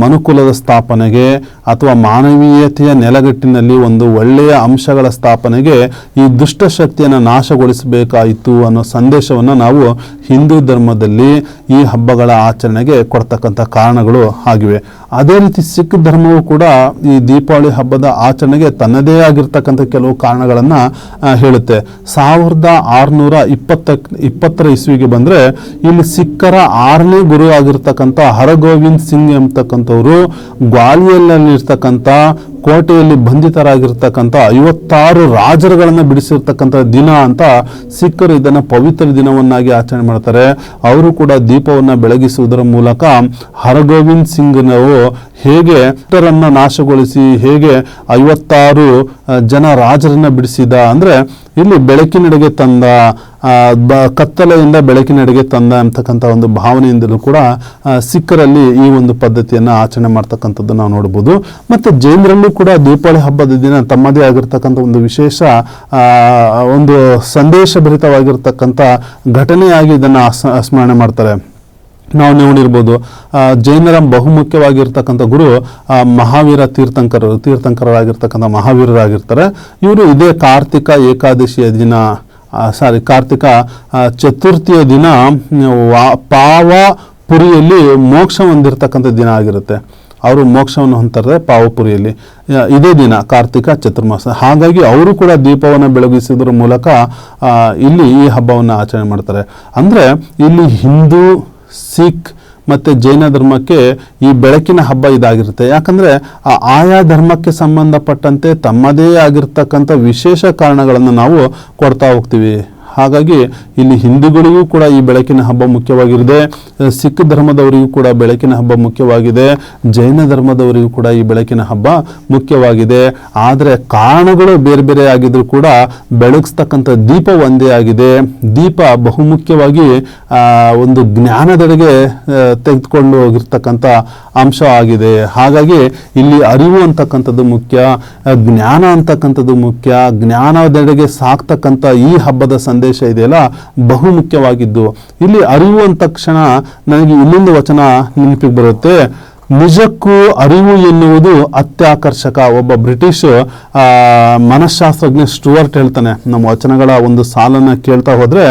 ಮನುಕುಲದ ಸ್ಥಾಪನೆಗೆ ಅಥವಾ ಮಾನವೀಯತೆಯ ನೆಲಗಟ್ಟಿನಲ್ಲಿ ಒಂದು ಒಳ್ಳೆಯ ಅಂಶಗಳ ಸ್ಥಾಪನೆಗೆ ಈ ದುಷ್ಟಶಕ್ತಿಯನ್ನು ನಾಶಗೊಳಿಸಬೇಕಾಯಿತು ಅನ್ನೋ ಸಂದೇಶವನ್ನು ನಾವು ಹಿಂದೂ ಧರ್ಮದಲ್ಲಿ ಈ ಹಬ್ಬಗಳ ಆಚರಣೆಗೆ ಕೊಡ್ತಕ್ಕಂಥ ಕಾರಣಗಳು ಆಗಿವೆ. ಅದೇ ರೀತಿ ಸಿಖ್ ಧರ್ಮವು ಕೂಡ ಈ ದೀಪಾವಳಿ ಹಬ್ಬದ ಆಚರಣೆಗೆ ತನ್ನದೇ ಆಗಿರ್ತಕ್ಕಂಥ ಕೆಲವು ಕಾರಣಗಳನ್ನು ಹೇಳುತ್ತೆ. ಸಾವಿರದ ಆರುನೂರ ಇಪ್ಪತ್ತ, ಇಪ್ಪತ್ತರ ಇಸ್ವಿಗೆ ಬಂದರೆ ಇಲ್ಲಿ ಸಿಖ್ಖರ ಆರನೇ ಗುರು ಆಗಿರ್ತಕ್ಕಂಥ ಹರಗೋವಿಂದ್ ಸಿಂಗ್ ಎಂಬತಕ್ಕಂಥವ್ರು ಗ್ವಾಲಿಯರ್ನಲ್ಲಿರ್ತಕ್ಕಂಥ ಕೋಟೆಯಲ್ಲಿ ಬಂಧಿತರಾಗಿರ್ತಕ್ಕಂಥ ಐವತ್ತಾರು ರಾಜರುಗಳನ್ನು ಬಿಡಿಸಿರ್ತಕ್ಕಂಥ ದಿನ ಅಂತ ಸಿಖ್ಖರು ಇದನ್ನು ಪವಿತ್ರ ದಿನವನ್ನಾಗಿ ಆಚರಣೆ ಮಾಡ್ತಾರೆ. ಅವರು ಕೂಡ ದೀಪವನ್ನು ಬೆಳಗಿಸುವುದರ ಮೂಲಕ ಹರಗೋವಿಂದ್ ಸಿಂಗ್ನವು ಹೇಗೆ ಇತರನ್ನ ನಾಶಗೊಳಿಸಿ ಹೇಗೆ ಐವತ್ತಾರು ಜನ ರಾಜರನ್ನ ಬಿಡಿಸಿದ ಅಂದ್ರೆ ಇಲ್ಲಿ ಬೆಳಕಿನಡೆಗೆ ತಂದ ಬ, ಕತ್ತಲೆಯಿಂದ ಬೆಳಕಿನಡೆಗೆ ತಂದ ಅಂತಕ್ಕಂಥ ಒಂದು ಭಾವನೆಯಿಂದಲೂ ಕೂಡ ಸಿಕ್ಕರಲ್ಲಿ ಈ ಒಂದು ಪದ್ಧತಿಯನ್ನು ಆಚರಣೆ ಮಾಡ್ತಕ್ಕಂಥದ್ದು ನಾವು ನೋಡ್ಬೋದು. ಮತ್ತು ಜೈನರಲ್ಲೂ ಕೂಡ ದೀಪಾವಳಿ ಹಬ್ಬದ ದಿನ ತಮ್ಮದೇ ಆಗಿರ್ತಕ್ಕಂಥ ಒಂದು ವಿಶೇಷ ಒಂದು ಸಂದೇಶಭರಿತವಾಗಿರ್ತಕ್ಕಂಥ ಘಟನೆಯಾಗಿ ಇದನ್ನು ಸ್ಮರಣೆ ಮಾಡ್ತಾರೆ. ನಾವು ನೋಡಿರ್ಬೋದು ಜೈನರ ಬಹುಮುಖ್ಯವಾಗಿರ್ತಕ್ಕಂಥ ಗುರು ಮಹಾವೀರ ತೀರ್ಥಂಕರರು ತೀರ್ಥಂಕರರಾಗಿರ್ತಕ್ಕಂಥ ಮಹಾವೀರರಾಗಿರ್ತಾರೆ. ಇವರು ಇದೇ ಕಾರ್ತಿಕ ಏಕಾದಶಿಯ ದಿನ ಸಾರಿ, ಕಾರ್ತಿಕ ಚತುರ್ಥಿಯ ದಿನ, ವಾ- ಪಾವ ಪುರಿಯಲ್ಲಿ ಮೋಕ್ಷ ಹೊಂದಿರತಕ್ಕಂಥ ದಿನ ಆಗಿರುತ್ತೆ. ಅವರು ಮೋಕ್ಷವನ್ನು ಹೊಂತಾರೆ ಪಾವಪುರಿಯಲ್ಲಿ. ಇದೇ ದಿನ, ಕಾರ್ತಿಕ ಚತುರ್ಮಾಸ. ಹಾಗಾಗಿ ಅವರು ಕೂಡ ದೀಪವನ್ನು ಬೆಳಗಿಸುವುದರ ಮೂಲಕ ಇಲ್ಲಿ ಈ ಹಬ್ಬವನ್ನು ಆಚರಣೆ ಮಾಡ್ತಾರೆ. ಅಂದರೆ, ಇಲ್ಲಿ ಹಿಂದೂ, ಸಿಖ್ ಮತ್ತು ಜೈನ ಧರ್ಮಕ್ಕೆ ಈ ಬೆಳಕಿನ ಹಬ್ಬ ಇದಾಗಿರುತ್ತೆ. ಯಾಕಂದರೆ, ಆ ಆಯಾ ಧರ್ಮಕ್ಕೆ ಸಂಬಂಧಪಟ್ಟಂತೆ ತಮ್ಮದೇ ಆಗಿರ್ತಕ್ಕಂಥ ವಿಶೇಷ ಕಾರಣಗಳನ್ನು ನಾವು ಕೊಡ್ತಾ ಹೋಗ್ತೀವಿ. ಹಾಗಾಗಿ ಇಲ್ಲಿ ಹಿಂದೂಗಳಿಗೂ ಕೂಡ ಈ ಬೆಳಕಿನ ಹಬ್ಬ ಮುಖ್ಯವಾಗಿರುತ್ತೆ ಸಿಖ್ ಧರ್ಮದವರಿಗೂ ಕೂಡ ಬೆಳಕಿನ ಹಬ್ಬ ಮುಖ್ಯವಾಗಿದೆ. ಜೈನ ಧರ್ಮದವರಿಗೂ ಕೂಡ ಈ ಬೆಳಕಿನ ಹಬ್ಬ ಮುಖ್ಯವಾಗಿದೆ. ಆದರೆ ಕಾರಣಗಳು ಬೇರೆ ಬೇರೆ ಆಗಿದ್ರೂ ಕೂಡ ಬೆಳಗಿಸ್ತಕ್ಕಂಥ ದೀಪ ಒಂದೇ ಆಗಿದೆ. ದೀಪ ಬಹುಮುಖ್ಯವಾಗಿ ಒಂದು ಜ್ಞಾನದೆಡೆಗೆ ತೆಗೆದುಕೊಂಡು ಹೋಗಿರ್ತಕ್ಕಂಥ ಅಂಶ ಆಗಿದೆ. ಹಾಗಾಗಿ ಇಲ್ಲಿ ಅರಿವು ಅಂತಕ್ಕಂಥದ್ದು ಮುಖ್ಯ ಜ್ಞಾನ ಅಂತಕ್ಕಂಥದ್ದು ಮುಖ್ಯ, ಜ್ಞಾನದೆಡೆಗೆ ಸಾಕ್ತಕ್ಕಂಥ ಈ ಹಬ್ಬದ ಸಂದೇಶ ಇದೆಯಲ್ಲ ಬಹುಮುಖ್ಯವಾಗಿದ್ದು. ಇಲ್ಲಿ ಅಂದ ತಕ್ಷಣ ನನಗೆ ಇನ್ನೊಂದು ವಚನ ನೆನಪಿಗೆ ಬರುತ್ತೆ. ನಿಜಕ್ಕೂ ಅರಿವು ಎನ್ನುವುದು ಅತ್ಯಾಕರ್ಷಕ. ಒಬ್ಬ ಬ್ರಿಟಿಷ್ ಮನಃಶಾಸ್ತ್ರಜ್ಞ ಸ್ಟುವರ್ಟ್ ಹೇಳ್ತಾನೆ. ನಮ್ಮ ವಚನಗಳ ಒಂದು ಸಾಲನ್ನು ಕೇಳ್ತಾ ಹೋದರೆ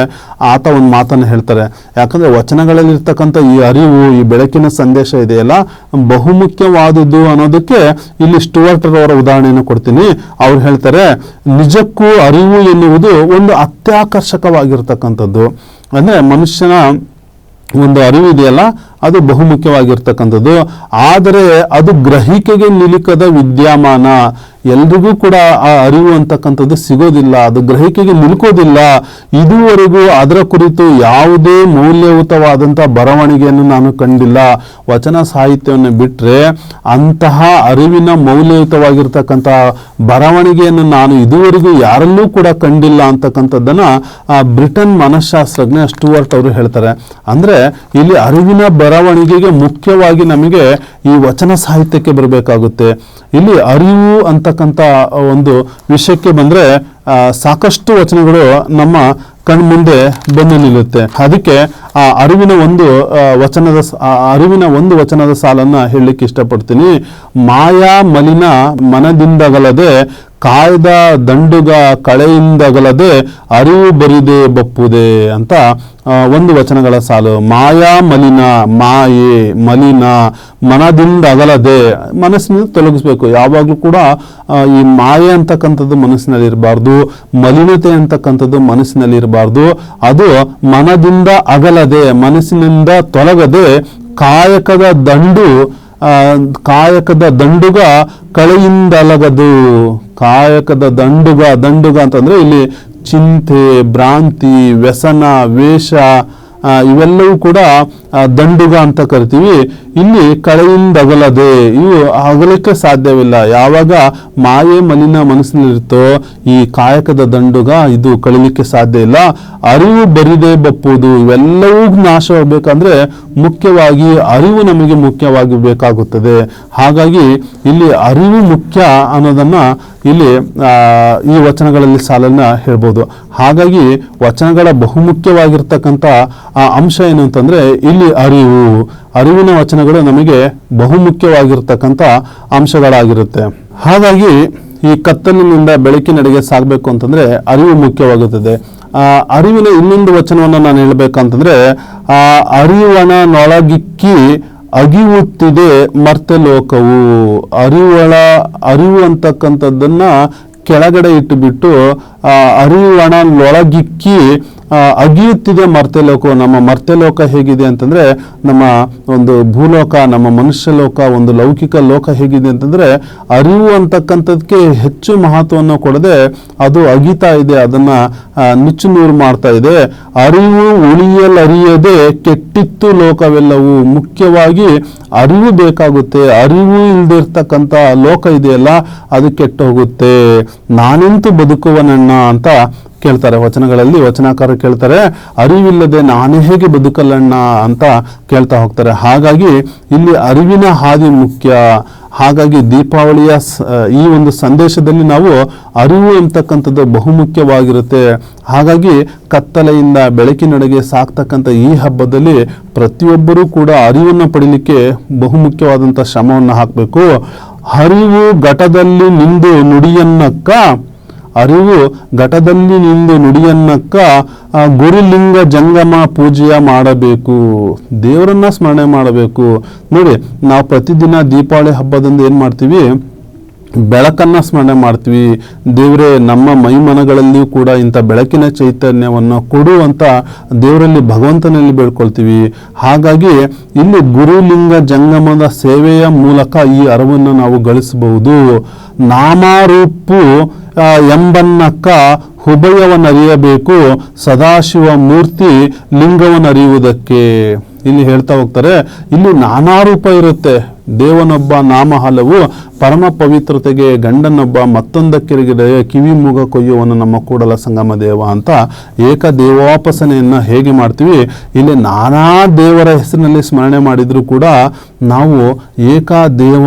ಆತ ಒಂದು ಮಾತನ್ನು ಹೇಳ್ತಾರೆ. ಯಾಕಂದರೆ ವಚನಗಳಲ್ಲಿರ್ತಕ್ಕಂಥ ಈ ಅರಿವು, ಈ ಬೆಳಕಿನ ಸಂದೇಶ ಇದೆಯಲ್ಲ, ಬಹುಮುಖ್ಯವಾದದ್ದು ಅನ್ನೋದಕ್ಕೆ ಇಲ್ಲಿ ಸ್ಟುವರ್ಟ್ ಅವರ ಉದಾಹರಣೆಯನ್ನು ಕೊಡ್ತೀನಿ. ಅವ್ರು ಹೇಳ್ತಾರೆ, ನಿಜಕ್ಕೂ ಅರಿವು ಎನ್ನುವುದು ಒಂದು ಅತ್ಯಾಕರ್ಷಕವಾಗಿರ್ತಕ್ಕಂಥದ್ದು. ಅಂದರೆ ಮನುಷ್ಯನ ಒಂದು ಅರಿವು ಇದೆಯಲ್ಲ ಅದು ಬಹುಮುಖ್ಯವಾಗಿರ್ತಕ್ಕಂಥದ್ದು. ಆದರೆ ಅದು ಗ್ರಹಿಕೆಗೆ ನಿಲುಕದ ವಿದ್ಯಮಾನ. ಎಲ್ರಿಗೂ ಕೂಡ ಆ ಅರಿವು ಅಂತಕ್ಕಂಥದ್ದು ಸಿಗೋದಿಲ್ಲ, ಅದು ಗ್ರಹಿಕೆಗೆ ನಿಲುಕೋದಿಲ್ಲ. ಇದುವರೆಗೂ ಅದರ ಕುರಿತು ಯಾವುದೇ ಮೌಲ್ಯಯುತವಾದಂಥ ಬರವಣಿಗೆಯನ್ನು ನಾನು ಕಂಡಿಲ್ಲ. ವಚನ ಸಾಹಿತ್ಯವನ್ನು ಬಿಟ್ಟರೆ ಅಂತಹ ಅರಿವಿನ ಮೌಲ್ಯಯುತವಾಗಿರ್ತಕ್ಕಂಥ ಬರವಣಿಗೆಯನ್ನು ನಾನು ಇದುವರೆಗೂ ಯಾರಲ್ಲೂ ಕೂಡ ಕಂಡಿಲ್ಲ ಅಂತಕ್ಕಂಥದ್ದನ್ನು ಬ್ರಿಟನ್ ಮನಃಶಾಸ್ತ್ರಜ್ಞ ಸ್ಟುವರ್ಟ್ ಅವರು ಹೇಳ್ತಾರೆ. ಅಂದ್ರೆ ಇಲ್ಲಿ ಅರಿವಿನ ಬರವಣಿಗೆಗೆ ಮುಖ್ಯವಾಗಿ ನಮಗೆ ಈ ವಚನ ಸಾಹಿತ್ಯಕ್ಕೆ ಬರಬೇಕಾಗುತ್ತೆ. ಇಲ್ಲಿ ಅರಿವು ಅಂತಕ್ಕಂಥ ಒಂದು ವಿಷಯಕ್ಕೆ ಬಂದರೆ ಸಾಕಷ್ಟು ವಚನಗಳು ನಮ್ಮ ಕಣ್ಮುಂದೆ ಬಂದು ನಿಲ್ಲುತ್ತೆ. ಅದಕ್ಕೆ ಆ ಅರಿವಿನ ಒಂದು ವಚನದ ಅರಿವಿನ ಒಂದು ವಚನದ ಸಾಲನ್ನು ಹೇಳಲಿಕ್ಕೆ ಇಷ್ಟಪಡ್ತೀನಿ. ಮಾಯಾ ಮಲಿನ ಮನದಿಂದಗಲದೆ ಕಾಯ್ದ ದಂಡುಗ ಕಳೆಯಿಂದಗಲದೆ ಅರಿವು ಬರಿದೆ ಬಪ್ಪುದೆ ಅಂತ ಒಂದು ವಚನಗಳ ಸಾಲು. ಮಾಯಾ ಮಲಿನ, ಮಾಯೆ ಮಲಿನ, ಮನದಿಂದ ಅಗಲದೆ. ಮನಸ್ಸಿನಿಂದ ತೊಲಗಿಸ್ಬೇಕು. ಯಾವಾಗಲೂ ಕೂಡ ಈ ಮಾಯೆ ಅಂತಕ್ಕಂಥದ್ದು ಮನಸ್ಸಿನಲ್ಲಿ ಇರಬಾರ್ದು ಮಲಿನತೆ ಅಂತಕ್ಕಂಥದ್ದು ಮನಸ್ಸಿನಲ್ಲಿ ಇರಬಾರ್ದು ಅದು ಮನದಿಂದ ಅಗಲದೆ, ಮನಸ್ಸಿನಿಂದ ತೊಲಗದೆ ಕಾಯಕದ ದಂಡು ಕಾಯಕದ ದಂಡುಗ ಕಳೆಯಿಂದಲಗದು. ಕಾಯಕದ ದಂಡುಗ ದಂಡುಗ ಅಂತಂದರೆ ಇಲ್ಲಿ ಚಿಂತೆ ಭ್ರಾಂತಿ ವ್ಯಸನ ವೇಷ ಇವೆಲ್ಲವೂ ಕೂಡ ದಂಡುಗ ಅಂತ ಕರಿತೀವಿ. ಇಲ್ಲಿ ಕಳೆಯಿಂದಗಲದೆ, ಇವು ಅಗಲಿಕ್ಕೆ ಸಾಧ್ಯವಿಲ್ಲ. ಯಾವಾಗ ಮಾಯೆ ಮಲಿನ ಮನಸ್ಸಿನಲ್ಲಿರುತ್ತೋ, ಈ ಕಾಯಕದ ದಂಡುಗ ಇದು ಕಳಿಲಿಕ್ಕೆ ಸಾಧ್ಯ ಇಲ್ಲ. ಅರಿವು ಬರಿದೆ ಬಪ್ಪುವುದು, ಇವೆಲ್ಲವೂ ನಾಶವಾಗಬೇಕಂದ್ರೆ ಮುಖ್ಯವಾಗಿ ಅರಿವು ನಮಗೆ ಮುಖ್ಯವಾಗಿ ಬೇಕಾಗುತ್ತದೆ. ಹಾಗಾಗಿ ಇಲ್ಲಿ ಅರಿವು ಮುಖ್ಯ ಅನ್ನೋದನ್ನ ಇಲ್ಲಿ ಈ ವಚನಗಳಲ್ಲಿ ಸಾಲನ್ನ ಹೇಳ್ಬೋದು. ಹಾಗಾಗಿ ವಚನಗಳ ಬಹುಮುಖ್ಯವಾಗಿರ್ತಕ್ಕಂಥ ಅಂಶ ಏನು ಅಂತಂದ್ರೆ, ಇಲ್ಲಿ ಅರಿವು, ಅರಿವಿನ ವಚನಗಳು ನಮಗೆ ಬಹುಮುಖ್ಯವಾಗಿರ್ತಕ್ಕಂಥ ಅಂಶಗಳಾಗಿರುತ್ತೆ. ಹಾಗಾಗಿ ಈ ಕತ್ತಲಿನಿಂದ ಬೆಳಕಿನಡೆಗೆ ಸಾಗಬೇಕು ಅಂತಂದ್ರೆ ಅರಿವು ಮುಖ್ಯವಾಗುತ್ತದೆ. ಆ, ಅರಿವಿನ ಇನ್ನೊಂದು ವಚನವನ್ನು ನಾನು ಹೇಳಬೇಕಂತಂದರೆ, ಆ ಅರಿವನ ನೊಳಗಿಕ್ಕಿ ಅಗಿಯುತ್ತಿದೆ ಮರ್ತೆ ಲೋಕವು ಅರಿವಳ, ಅರಿವು ಅಂತಕ್ಕಂಥದ್ದನ್ನ ಕೆಳಗಡೆ ಇಟ್ಟುಬಿಟ್ಟು ಅರಿವಣನೊಳಗಿಕ್ಕಿ ಅಗಿಯುತ್ತಿದೆ ಮರ್ತ್ಯಲೋಕ, ನಮ್ಮ ಮರ್ತ್ಯಲೋಕ ಹೇಗಿದೆ ಅಂತಂದ್ರೆ, ನಮ್ಮ ಒಂದು ಭೂಲೋಕ, ನಮ್ಮ ಮನುಷ್ಯ ಲೋಕ ಒಂದು ಲೌಕಿಕ ಲೋಕ ಹೇಗಿದೆ ಅಂತಂದ್ರೆ, ಅರಿವು ಅಂತಕ್ಕಂಥದಕ್ಕೆ ಹೆಚ್ಚು ಮಹತ್ವವನ್ನು ಕೊಡದೆ ಅದು ಅಗಿತಾ ಇದೆ, ಅದನ್ನ ನುಚ್ಚು ನೂರು ಮಾಡ್ತಾ ಇದೆ. ಅರಿವು ಉಳಿಯಲರಿಯದೆ ಕೆಟ್ಟಿತ್ತು ಲೋಕವೆಲ್ಲವೂ. ಮುಖ್ಯವಾಗಿ ಅರಿವು ಬೇಕಾಗುತ್ತೆ. ಅರಿವು ಇಲ್ದಿರ್ತಕ್ಕಂಥ ಲೋಕ ಇದೆಯಲ್ಲ, ಅದು ಕೆಟ್ಟು ಹೋಗುತ್ತೆ ನಾನಂತೂ ಬದುಕುವನಣ್ಣ ಅಂತ ಕೇಳ್ತಾರೆ, ವಚನಗಳಲ್ಲಿ ವಚನಕಾರ ಕೇಳ್ತಾರೆ, ಅರಿವಿಲ್ಲದೆ ನಾನೇ ಹೇಗೆ ಬದುಕಲ್ಲಣ್ಣ ಅಂತ ಕೇಳ್ತಾ ಹೋಗ್ತಾರೆ. ಹಾಗಾಗಿ ಇಲ್ಲಿ ಅರಿವಿನ ಹಾದಿ ಮುಖ್ಯ. ಹಾಗಾಗಿ ದೀಪಾವಳಿಯ ಈ ಒಂದು ಸಂದೇಶದಲ್ಲಿ ನಾವು ಅರಿವು ಎಂಬತಕ್ಕಂಥದ್ದು ಬಹುಮುಖ್ಯವಾಗಿರುತ್ತೆ. ಹಾಗಾಗಿ ಕತ್ತಲೆಯಿಂದ ಬೆಳಕಿನಡೆಗೆ ಸಾಕ್ತಕ್ಕಂಥ ಈ ಹಬ್ಬದಲ್ಲಿ ಪ್ರತಿಯೊಬ್ಬರೂ ಕೂಡ ಅರಿವನ್ನು ಪಡೀಲಿಕ್ಕೆ ಬಹುಮುಖ್ಯವಾದಂಥ ಶ್ರಮವನ್ನು ಹಾಕಬೇಕು. ಅರಿವು ಘಟದಲ್ಲಿ ನಿಂದು ನುಡಿಯನ್ನಕ್ಕ ಅರಿವು ಘಟದಲ್ಲಿ ನಿಂದು ನುಡಿಯನ್ನಕ್ಕ ಗುರುಲಿಂಗ ಜಂಗಮ ಪೂಜೆಯ ಮಾಡಬೇಕು. ದೇವರನ್ನ ಸ್ಮರಣೆ ಮಾಡಬೇಕು. ನೋಡಿ, ನಾವು ಪ್ರತಿದಿನ ದೀಪಾವಳಿ ಹಬ್ಬದಂದು ಏನು ಮಾಡ್ತೀವಿ? ಬೆಳಕನ್ನ ಸ್ಮರಣೆ ಮಾಡ್ತೀವಿ. ದೇವರೇ, ನಮ್ಮ ಮೈಮನಗಳಲ್ಲಿಯೂ ಕೂಡ ಇಂಥ ಬೆಳಕಿನ ಚೈತನ್ಯವನ್ನು ಕೊಡುವಂಥ ದೇವರಲ್ಲಿ ಭಗವಂತನಲ್ಲಿ ಬೇಡ್ಕೊಳ್ತೀವಿ. ಹಾಗಾಗಿ ಇಲ್ಲಿ ಗುರುಲಿಂಗ ಜಂಗಮದ ಸೇವೆಯ ಮೂಲಕ ಈ ಅರವನ್ನು ನಾವು ಗಳಿಸಬಹುದು. ನಾಮಾರೂಪು ಎಂಬನ್ನಕ್ಕ ಹುಭಯವನ್ನರಿಯಬೇಕು ಸದಾಶಿವ ಮೂರ್ತಿ ಲಿಂಗವನ್ನರಿಯುವುದಕ್ಕೆ ಇಲ್ಲಿ ಹೇಳ್ತಾ ಹೋಗ್ತಾರೆ, ಇಲ್ಲಿ ನಾನಾ ರೂಪ ಇರುತ್ತೆ. ದೇವನೊಬ್ಬ ನಾಮ ಹಲವು ಪರಮ ಪವಿತ್ರತೆಗೆ ಗಂಡನೊಬ್ಬ ಮತ್ತೊಂದಕ್ಕಿರಿಗಿದೆ. ಕಿವಿ ಮೂಗ ಕೊಯ್ಯುವನು ನಮ್ಮ ಕೂಡಲ ಸಂಗಮ ದೇವ ಅಂತ ಏಕ ದೇವೋಪಾಸನೆಯನ್ನ ಹೇಗೆ ಮಾಡ್ತೀವಿ? ಇಲ್ಲಿ ನಾನಾ ದೇವರ ಹೆಸರಿನಲ್ಲಿ ಸ್ಮರಣೆ ಮಾಡಿದರೂ ಕೂಡ ನಾವು ಏಕ ದೇವ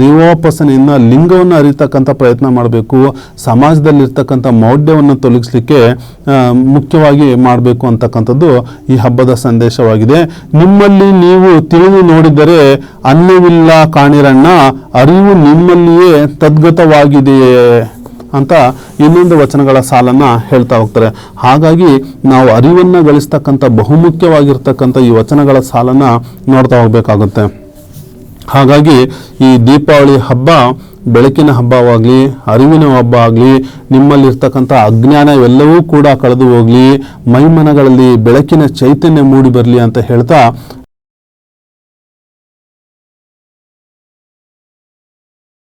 ದೇವೋಪಾಸನೆಯಿಂದ ಲಿಂಗವನ್ನು ಅರಿತಕ್ಕಂಥ ಪ್ರಯತ್ನ ಮಾಡಬೇಕು, ಸಮಾಜದಲ್ಲಿರ್ತಕ್ಕಂಥ ಮೌಢ್ಯವನ್ನು ತೊಲಗಿಸ್ಲಿಕ್ಕೆ ಮುಖ್ಯವಾಗಿ ಮಾಡಬೇಕು ಅಂತಕ್ಕಂಥದ್ದು ಈ ಹಬ್ಬದ ಸಂದೇಶವಾಗಿದೆ. ನಿಮ್ಮಲ್ಲಿ ನೀವು ತಿಳಿದು ನೋಡಿದರೆ ಅನ್ನವಿಲ್ಲ ಕಾಣಿರಣ್ಣ, ಅರಿವು ನಿಮ್ಮಲ್ಲಿಯೇ ತದ್ಗತವಾಗಿದೆಯೇ ಅಂತ ಇನ್ನೊಂದು ವಚನಗಳ ಸಾಲನ್ನ ಹೇಳ್ತಾ ಹೋಗ್ತಾರೆ. ಹಾಗಾಗಿ ನಾವು ಅರಿವನ್ನ ಗಳಿಸ್ತಕ್ಕಂಥ ಬಹುಮುಖ್ಯವಾಗಿರ್ತಕ್ಕಂಥ ಈ ವಚನಗಳ ಸಾಲನ್ನ ನೋಡ್ತಾ ಹೋಗ್ಬೇಕಾಗುತ್ತೆ. ಹಾಗಾಗಿ ಈ ದೀಪಾವಳಿ ಹಬ್ಬ ಬೆಳಕಿನ ಹಬ್ಬವಾಗಲಿ, ಅರಿವಿನ ಹಬ್ಬ ಆಗಲಿ, ನಿಮ್ಮಲ್ಲಿರ್ತಕ್ಕಂಥ ಅಜ್ಞಾನ ಎಲ್ಲವೂ ಕೂಡ ಕಳೆದು ಹೋಗಲಿ, ಮೈಮನಗಳಲ್ಲಿ ಬೆಳಕಿನ ಚೈತನ್ಯ ಮೂಡಿ ಬರಲಿ ಅಂತ ಹೇಳ್ತಾ